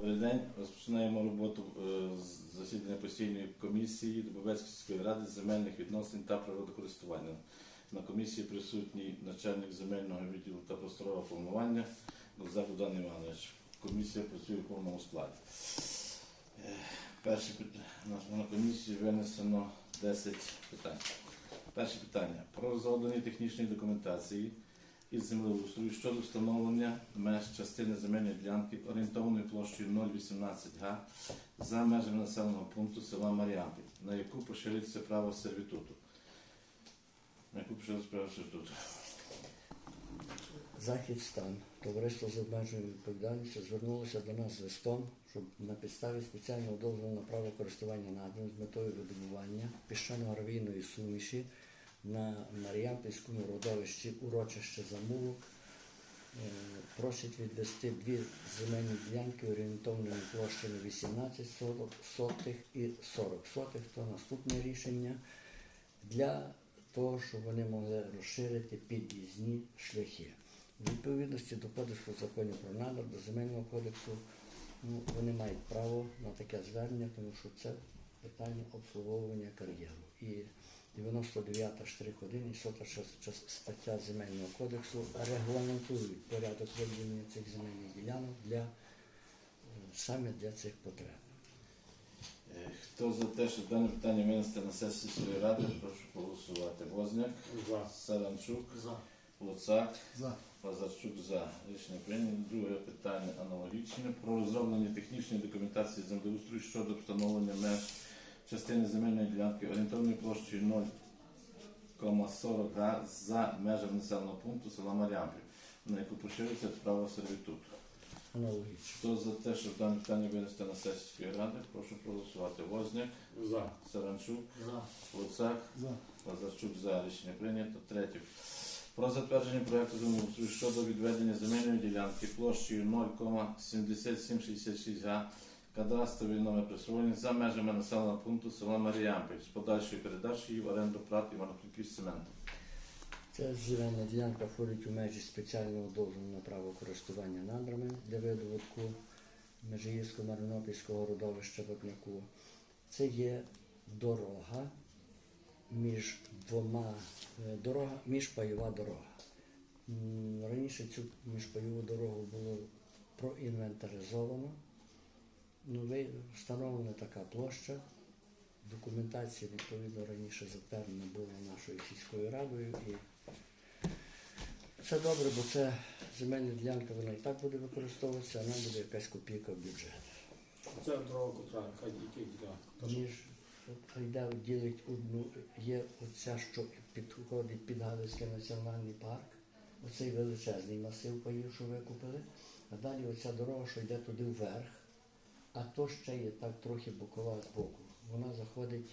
Добрий день. Розпочинаємо роботу е, з засідання постійної комісії Дубовецької сільської ради земельних відносин та природокористування. На комісії присутній начальник земельного відділу та просторового планування Лозак Богдан Іванович. Комісія працює в повному складі. Е, Перше на- комісії винесено 10 питань. Перше питання про розроблення технічної документації із землеустрою щодо встановлення меж частини земельної ділянки орієнтовною площею 0,18 га за межами населеного пункту села Маріампіль, на яку поширюється право сервітуту. На яку поширюється право сервітуту. Захід стан. Товариство з обмеженою відповідальністю звернулося до нас з листом, щоб на підставі спеціального дозволу на право користування надром з метою видобування піщано-гравійної суміші на Маріампільському родовищі урочище Замулок е, просять відвести дві земельні ділянки орієнтовною площею 18 соток- сотих і 40 сотих. То наступне рішення для того, щоб вони могли розширити під'їзні шляхи. В відповідності до кодексу законів про надр, до земельного кодексу, ну, вони мають право на таке звернення, тому що це питання обслуговування кар'єру. І 99 штрих 1 і 100 час- час- стаття земельного кодексу регламентують порядок виділення цих земельних ділянок для е, саме для цих потреб. Е, Хто за те, щоб дане питання винести на сесію своєї ради, прошу голосувати. Возняк, За. Саранчук, За. Луцак, За. Лазарчук за. Рішення прийнято. Друге питання аналогічне. Про розроблення технічної документації землеустрою щодо встановлення меж частини земельної ділянки орієнтовною площею 0,40 га за межами населеного пункту села Маріампіль, на яку поширюється право сервітуту. Аналогічно. Хто за те, щоб дане питання винести на сесію ради, прошу проголосувати. Возняк, За. Саранчук, За. Луцак, За. Лазарчук за рішення прийнято. Третє. Про затвердження проекту землеустрою щодо відведення земельної ділянки площею 0,7766 га кадастровий номер присвоєння за межами населеного пункту села Маріампіль з подальшою передачею в оренду прат Івано-Франківськ цементу. Ця земельна ділянка входить у межі спеціального дозволу на право користування надрами для видобутку Межигірського Маринопільського родовища Вапняку. Це є дорога між двома е, дорога, міжпайова дорога. Раніше цю міжпайову дорогу було проінвентаризовано. Ну, встановлена така площа. Документація відповідно раніше затверджена була нашою сільською радою і це добре, бо це земельна ділянка, вона і так буде використовуватися, а нам буде якась копійка в бюджет. Це дорога, котра, хай які ділянки. Ніж йде ділить одну, є оця, що підходить під Галицький національний парк, оцей величезний масив паїв, що викупили, а далі оця дорога, що йде туди вверх, а то ще є так трохи бокова з боку. Вона заходить,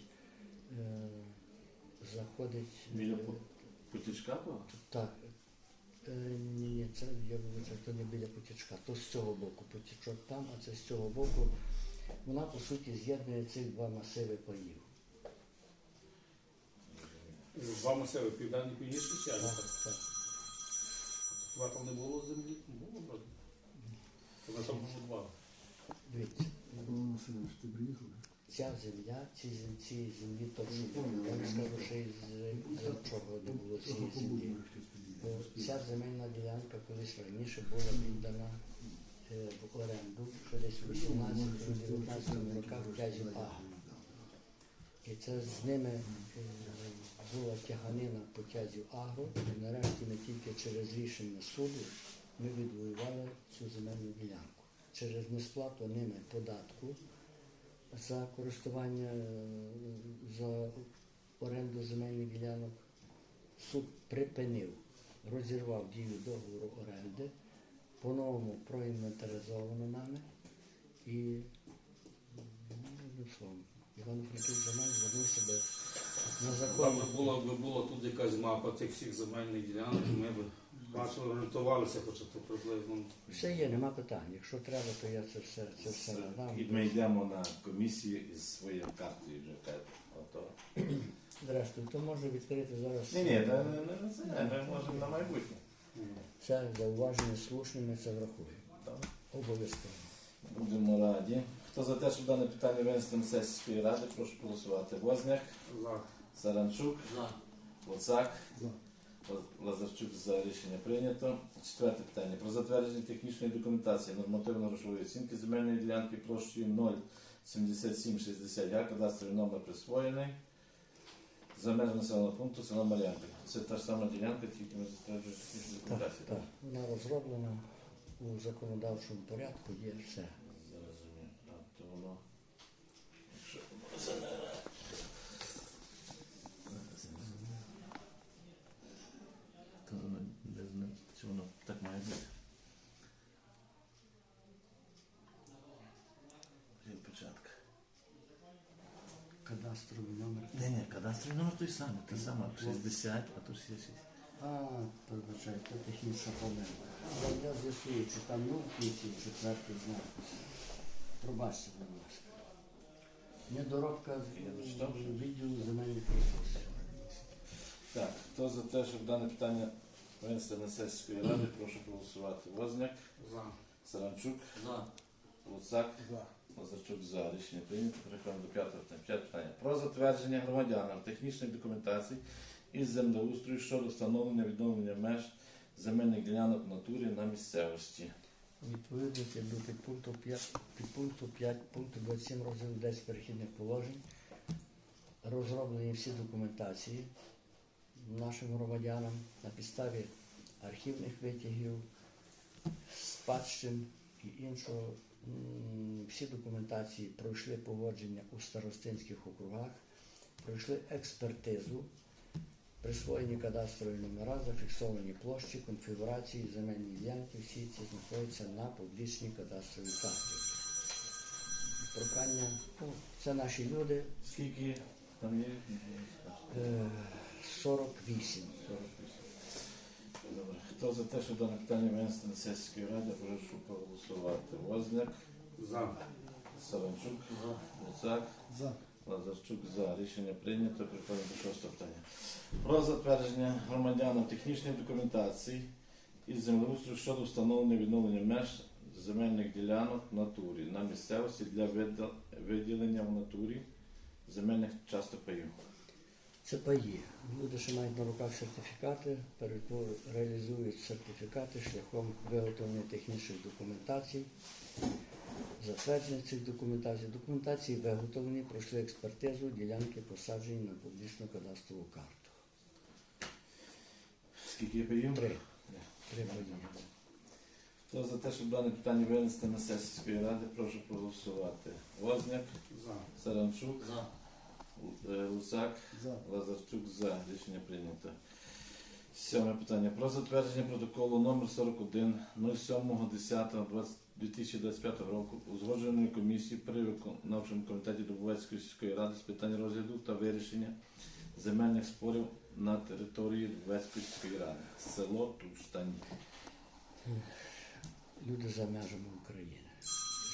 е, заходить. Біля е, по- потічка була? Так. Е, ні, ні, це я вибачаю, то не біля потічка, то з цього боку. Потічок там, а це з цього боку. Вона по суті з'єднує ці два масиви паїв. Два масиви, південний північний чи Так, так. Хіба там не було землі? Було, вроде. Вона там було два. Дивіться, Павло Васильович, ти приїхав? ця земля, ці, зем- ці землі точно. Я не скажу, що із чого не було цієї землі. Бо ця земельна ділянка колись раніше була віддана е, в оренду, що десь у 18-19 роках князю Ага. І це з ними е, була тяганина по тязю Агро. І нарешті не тільки через рішення суду ми відвоювали цю земельну ділянку. Через несплату ними податку за користування е, за оренду земельних ділянок суд припинив, розірвав дію договору оренди, по-новому проінвентаризовано нами. І ну, словом, Івано-Франківськ земель звернувся би на Там би була, би була тут якась мапа тих всіх земельних ділянок, ми б бачили, орієнтувалися хоча б приблизно. Все є, нема питань. Якщо треба, то я це все, це все надам. І ми йдемо на комісію із своєю картою вже. Ото. Зрештою, то можна відкрити зараз. Ні, ні, та не, не, це, ми можемо на майбутнє. Це зауваження слушне, ми це врахуємо. Так. Обов'язково. Будемо раді. Хто за те, щоб дане питання винести на сесію ради, прошу голосувати. Возняк, За. Саранчук, За. Луцак, За. Лазарчук за рішення прийнято. Четверте питання. Про затвердження технічної документації нормативно-грошової оцінки земельної ділянки площею 07760 га, кадастровий номер присвоєний. За межами населеного пункту села Мар'янка. Це та ж сама ділянка, тільки ми затверджуємо технічну Так, документацію. так. Вона розроблена у законодавчому порядку, є все. Зрозумів. А то воно. Якщо воно занера. То воно не знаю, чи воно так має бути. Від початку. Кадастровий номер. Кадастровий номер той самий, той самий, 60, а то 66. А, передбачай, це технічна помилка. Я, я з'ясую, чи там ну в кінці четвертий знак. Пробачте, будь ласка. Недоробка з- відділу земельних ресурсів. Так, хто за те, щоб дане питання винести на сесію ради, прошу проголосувати. Возняк, За. Саранчук, За. Луцак, За. Лазарчук за рішення прийнято. Переходимо до п'ятого питання. П'яте питання. Про затвердження громадянам технічної документації із землеустрою щодо встановлення відновлення меж земельних ділянок в натурі на місцевості. Відповідності до підпункту 5, підпункту 5 пункту 27 розділу 10 перехідних положень розроблені всі документації нашим громадянам на підставі архівних витягів, спадщин і іншого. Всі документації пройшли погодження у старостинських округах, пройшли експертизу, присвоєні кадастрові номера, зафіксовані площі, конфігурації, земельні ділянки, всі ці знаходяться на публічній кадастровій карті. Прохання, ну, це наші люди, Скільки там є? е, 48. 48. Хто за те, щоб дане питання винести на сесію ради, прошу проголосувати. Возняк, За. Саранчук, Луцак, За. Лазарчук за. Рішення прийнято. Переходимо до шостого питання. Про затвердження громадянам технічної документації із землеустрою щодо встановлення відновлення меж земельних ділянок в натурі на місцевості для виділення в натурі земельних часток паїв. Це паї. Люди, що мають на руках сертифікати, реалізують сертифікати шляхом виготовлення технічних документацій, затвердження цих документацій. Документації виготовлені, пройшли експертизу, ділянки посаджені на публічну кадастрову карту. Скільки є паїв? Три. Три паї. Хто за те, щоб дане питання винести на сесію ради, прошу проголосувати. Возняк, За. Саранчук, За. Лу- Лусак, За. Лазарчук за. Рішення прийнято. Сьоме питання. Про затвердження протоколу номер 41 07.10.2025 року узгодженої комісії при виконавчому комітеті Дубовецької сільської ради з питань розгляду та вирішення земельних спорів на території Дубовецької сільської ради. Село Тустань. Люди за межами України.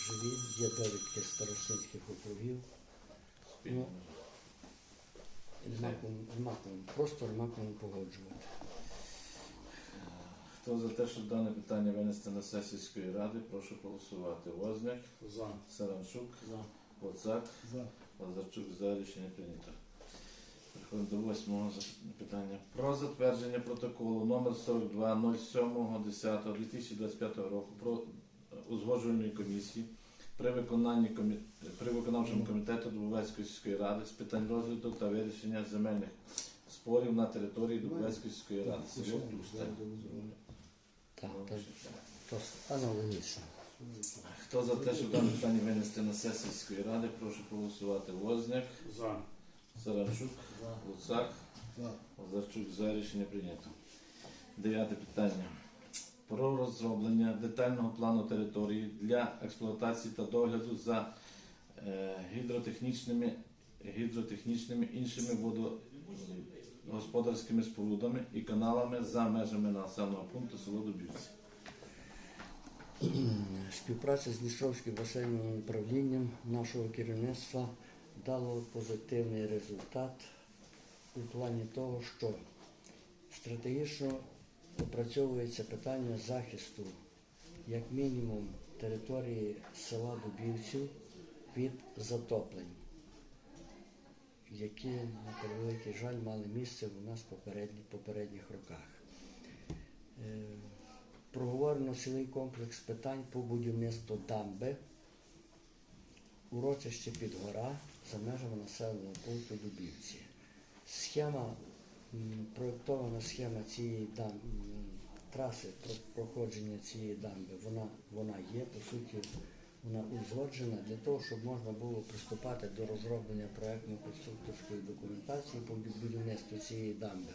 Живі, є довідки старостинських округів. Ну, Нема кому, просто нема кому погоджувати. Хто за те, щоб дане питання винести на сесію сільської ради, прошу голосувати. Возняк, За. Саранчук, За. Луцак, За. Лазарчук за рішення прийнято. Переходимо до восьмого за- питання. Про затвердження протоколу номер 42.07.10.2025 року про е, узгоджувальної комісії при виконанні комі... при виконавчому комітету Дубовецької сільської ради з питань розгляду та вирішення земельних спорів на території Дубовецької сільської ради. Село Тустань. Так, то, то аналогічно. Хто за те, щоб дане питання винести на сесію сільської ради, прошу проголосувати. Возняк, За. Саранчук, Луцак, За. Лазарчук за рішення прийнято. Дев'яте питання. Про розроблення детального плану території для експлуатації та догляду за е, гідротехнічними, гідротехнічними іншими водогосподарськими спорудами і каналами за межами населеного пункту село Дубівці. Співпраця з Дністровським басейновим управлінням нашого керівництва дало позитивний результат у плані того, що стратегічно опрацьовується питання захисту як мінімум території села Дубівців від затоплень, які, на превеликий жаль, мали місце у нас в попередні, попередніх роках. Е, Проговорено цілий комплекс питань по будівництву дамби, урочище Підгора за межами населеного пункту Дубівці. Схема, проєктована схема цієї дам, траси проходження цієї дамби, вона, вона є, по суті, вона узгоджена для того, щоб можна було приступати до розроблення проєктно-конструкторської документації по будівництву цієї дамби.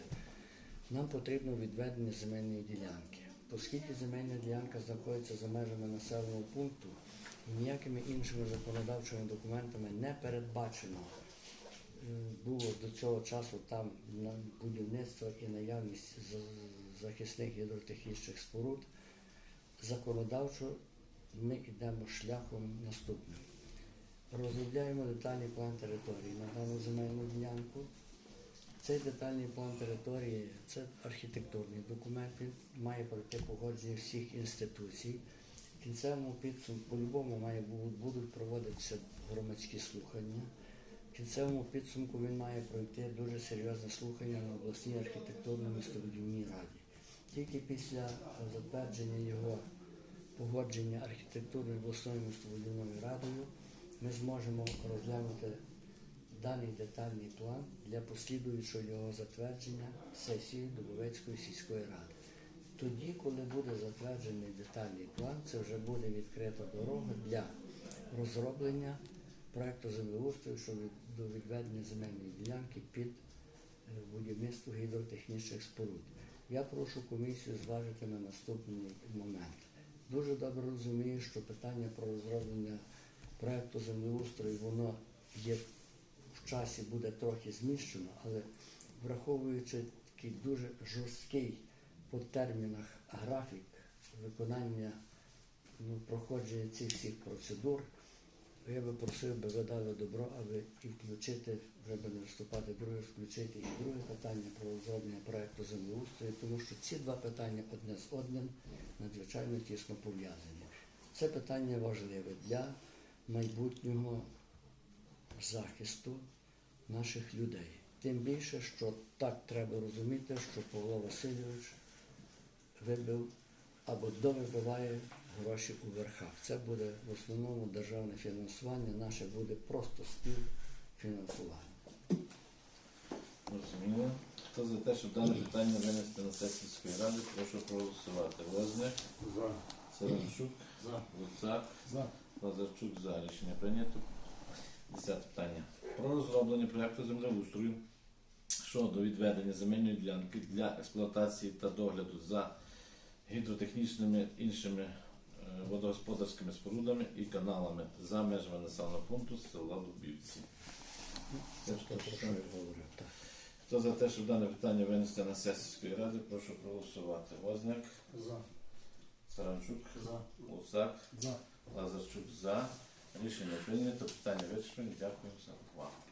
Нам потрібно відведення земельної ділянки. Оскільки земельна ділянка знаходиться за межами населеного пункту, і ніякими іншими законодавчими документами не передбачено було до цього часу там на будівництво і наявність захисних гідротехнічних споруд, законодавчо ми йдемо шляхом наступним. Розробляємо детальний план території на дану земельну ділянку. Цей детальний план території це архітектурний документ, він має пройти погодження всіх інституцій. В кінцевому підсумку по-любому будуть проводитися громадські слухання. Кінцевому підсумку він має пройти дуже серйозне слухання на обласній архітектурно-містобудівній раді. Тільки після е, затвердження його погодження архітектурною обласною містобудівною радою ми зможемо розглянути даний детальний план для послідуючого його затвердження сесії Дубовецької сільської ради. Тоді, коли буде затверджений детальний план, це вже буде відкрита дорога для розроблення проекту землеустрою щодо до відведення земельної ділянки під е, будівництво гідротехнічних споруд. Я прошу комісію зважити на наступний момент. Дуже добре розумію, що питання про розроблення проекту землеустрою воно є в часі буде трохи зміщено, але враховуючи такий дуже жорсткий по термінах графік виконання ну, проходження цих всіх процедур, я би просив би ви дали добро, аби і включити, вже би не виступати друге, включити і друге питання про розроблення проекту землеустрою, тому що ці два питання одне з одним надзвичайно тісно пов'язані. Це питання важливе для майбутнього захисту наших людей. Тим більше, що так треба розуміти, що Павло Васильович вибив або довибиває гроші у верхах. Це буде в основному державне фінансування, наше буде просто співфінансування. Розуміло. Хто за те, щоб дане питання винести на сесію сільської ради, прошу проголосувати. Возник, За. Саранчук, За. Луцак, За. Лазарчук за рішення прийнято. Десяте питання. Про розроблення проекту землеустрою щодо відведення земельної ділянки для експлуатації та догляду за гідротехнічними іншими водогосподарськими спорудами і каналами за межами населеного пункту села Дубівці. Це ж те, про що я говорив. Хто за те, щоб дане питання винести на сесію сільської ради, прошу проголосувати. Возняк, За. Саранчук, За. Луцак, За. Лазарчук за. Рішення прийнято. Питання вичерпані. Дякую за увагу.